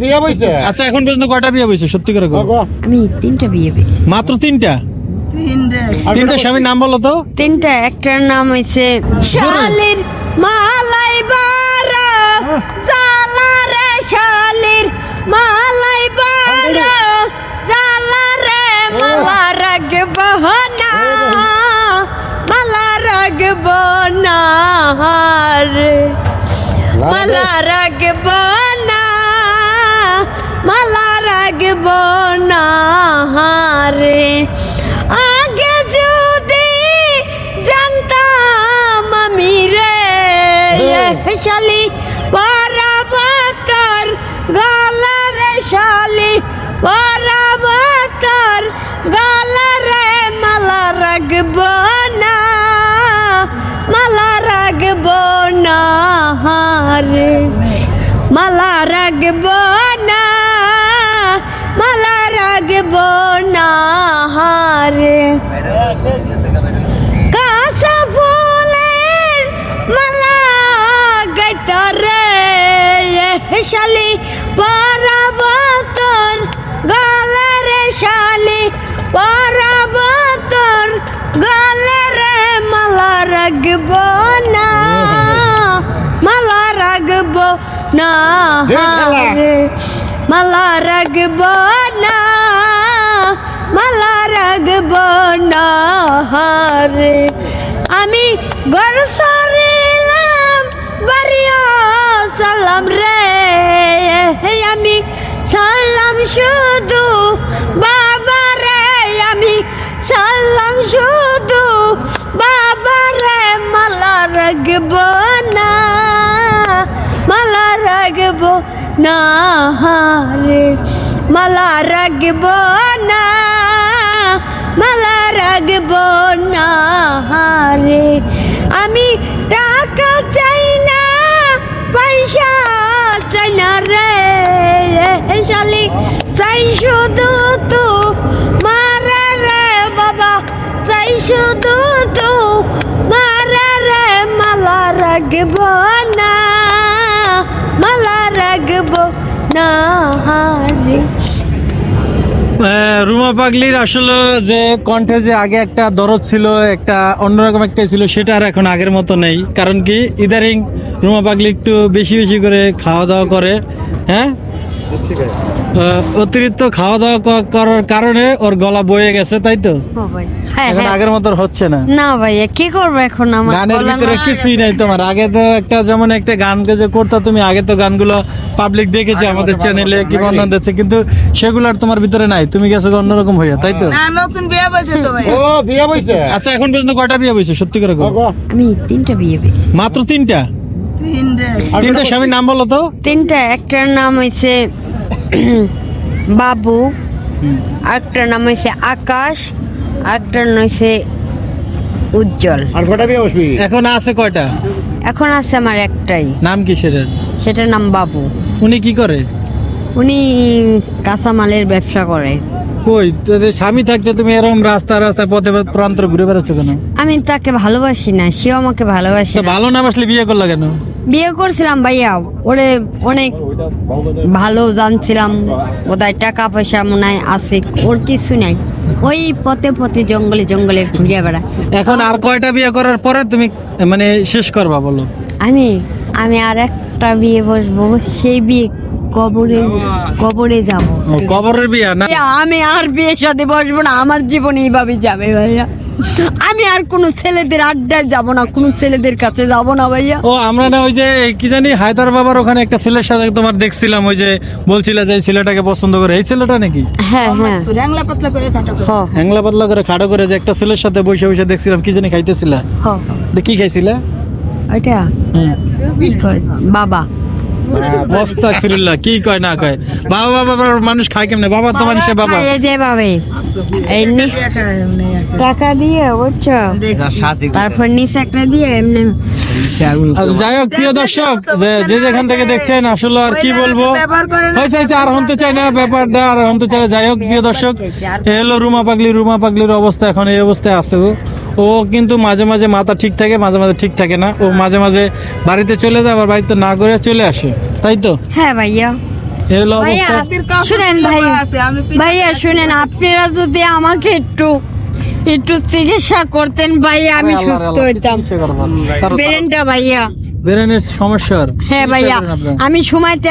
বিয়ে আচ্ছা এখন পর্যন্ত কয়টা বিয়ে হয়েছে সত্যি করে আমি তিনটা বিয়ে মাত্র তিনটা? তিনটা। স্বামীর নাম বলো তো। তিনটা একটার নাম হয়েছে শালির মালাই বারা। জালা রে শালির মালাই বারা। জালা রে মালা রাগব না। মালা রাগব না রে। মালা রাগব শালি, পরাবতর রে শালি, পরাবতর গলা রে মালা রাগব না, মালা রাগব না রে মালা রাগব না, মালা রাগব না রে পরাবতর রে মালা রাগব না মালা রাগব না রে মালা। রাগব না মালা রাগব না রে। আমি গর সারিলাম বাড়িয়া সালাম রে। আমি সালাম শুধু বাবা রাগব না, মালা রাগব না রে মালা রাগব না, মালা রাগব না রে আমি টাকা চাই না, পয়সা চাই না রে, শালি। চাই শুধু তু, মারে রে বাবা, চাই শুধু তু মারে রে রাগব না মালা রাগব না রে আহ, রুমা পাগলির আসলে যে কণ্ঠে যে আগে একটা দরদ ছিল একটা অন্যরকম একটা ছিল সেটা আর এখন আগের মতো নেই। কারণ কি ইদারিং রুমা পাগলি একটু বেশি বেশি করে খাওয়া দাওয়া করে হ্যাঁ? অতিরিক্ত খাওয়া দাওয়া করার কারণে ওর গলা বয়ে গেছে তাই তো? ভাই হ্যাঁ এখন হ্যাঁ। আগের মতো হচ্ছে না। না ভাইয়া কি করব এখন আমার গানের ভিতরে কিছুই নাই তোমার। আগে তো একটা যেমন একটা গান যে করতো তুমি আগে তো গানগুলো পাবলিক দেখেছে আমাদের চ্যানেলে কি বর্ণনা দিচ্ছে কিন্তু সেগুলো আর তোমার ভিতরে নাই। তুমি গেছো অন্যরকম হইয়া তাই তো? না নতুন বিয়ে বলছে তো ভাই। ও বিয়ে বইছে আচ্ছা এখন পর্যন্ত কয়টা বিয়ে হয়েছে সত্যি করে আমি তিনটা বিয়ে পেয়েছি মাত্র তিনটা? তিনটা। স্বামীর নাম বলো তো। তিনটা একটার নাম হয়েছে বাবু আরেকটার নাম হয়েছে আকাশ আরেকটার নাম হয়েছে উজ্জ্বল। আর কটা বিয়ে বসবি? এখন আছে কয়টা? এখন আছে আমার একটাই। নাম কি সেটার? সেটার নাম বাবু। উনি কি করে? উনি কাঁচামালের ব্যবসা করে। কই? তোদের স্বামী থাকতে তুমি এরকম রাস্তা রাস্তা পথে প্রান্তরে ঘুরে বেড়াচ্ছ কেন? আমি তাকে ভালোবাসি না সেও আমাকে ভালোবাসে তো ভালো না বাসলে বিয়ে করলা কেন? বিয়ে করছিলাম ভাইয়া। ওরে অনেক ভালো জানছিলাম। বোধহয় টাকা পয়সা মনে হয় আছে ওর কিছু নাই। ওই পথে পথে জঙ্গলে জঙ্গলে ঘুরে বেড়ায়। এখন আর কয়টা বিয়ে করার পরে তুমি মানে শেষ করবা বলো? আমি আমি আর একটা বিয়ে বসবো সেই বিয়ে কবরে কবরে যাব। কবরের বিয়ে না? আমি আর বিয়ের সাথে বসবো না আমার জীবন এইভাবে যাবে ভাইয়া। আমি আর কোনো ছেলেদের আড্ডায় যাব না কোনো ছেলেদের কাছে যাব না ভাইয়া। ও আমরা না ওই যে কি জানি হায়দার বাবার ওখানে একটা ছেলের সাথে তোমার দেখছিলাম ওই যে বলছিল যে ছেলেটাকে পছন্দ করে। এই ছেলেটা নাকি? হ্যাঁ হ্যাঁ। র্যাংলা পাতলা করে ফাটা করে। হ্যাংলা পাতলা করে খাড়ো করে যে একটা ছেলের সাথে বসে বসে দেখছিলাম কি জানি খাইতেছিলা। হ তো কি খাইছিলা? ওইটা? হুম কি বাবা। বস্তা কি কয় না কয়? বাবা বাবা মানুষ খায় কেমনে? বাবা তো মানুষের বাবা। এই যে ভাবে এই নি- টাকা দিয়ে বুঝছ? তারপর নিচে একটা দিয়ে এমনি আচ্ছা, যাই হোক প্রিয় দর্শক যে- যেখান থেকে দেখছেন আসলে আর কি বলব। হয়েছে হয়েছে আর হতে চাই না ব্যাপারটা আর হতে চাই না। যাই হোক প্রিয় দর্শক এ হলো রুমা পাগলি রুমা পাগলির অবস্থা এখন এই অবস্থায় আছে ও কিন্তু মাঝে মাঝে মাথা ঠিক থাকে মাঝে মাঝে ঠিক থাকে না। ও মাঝে মাঝে বাড়িতে চলে যায় আবার বাড়িতে না করে চলে আসে। তাই তো? হ্যাঁ ভাইয়া। অবস্থা। শুনেন ভাই ভাইয়া শুনেন আপনারা যদি আমাকে একটু একটু চিকিৎসা করতেন ভাইয়া আমি সুস্থ হইতাম। ব্রেনটা ভাইয়া। ব্রেনের সমস্যার। হ্যাঁ ভাইয়া আমি সময়তে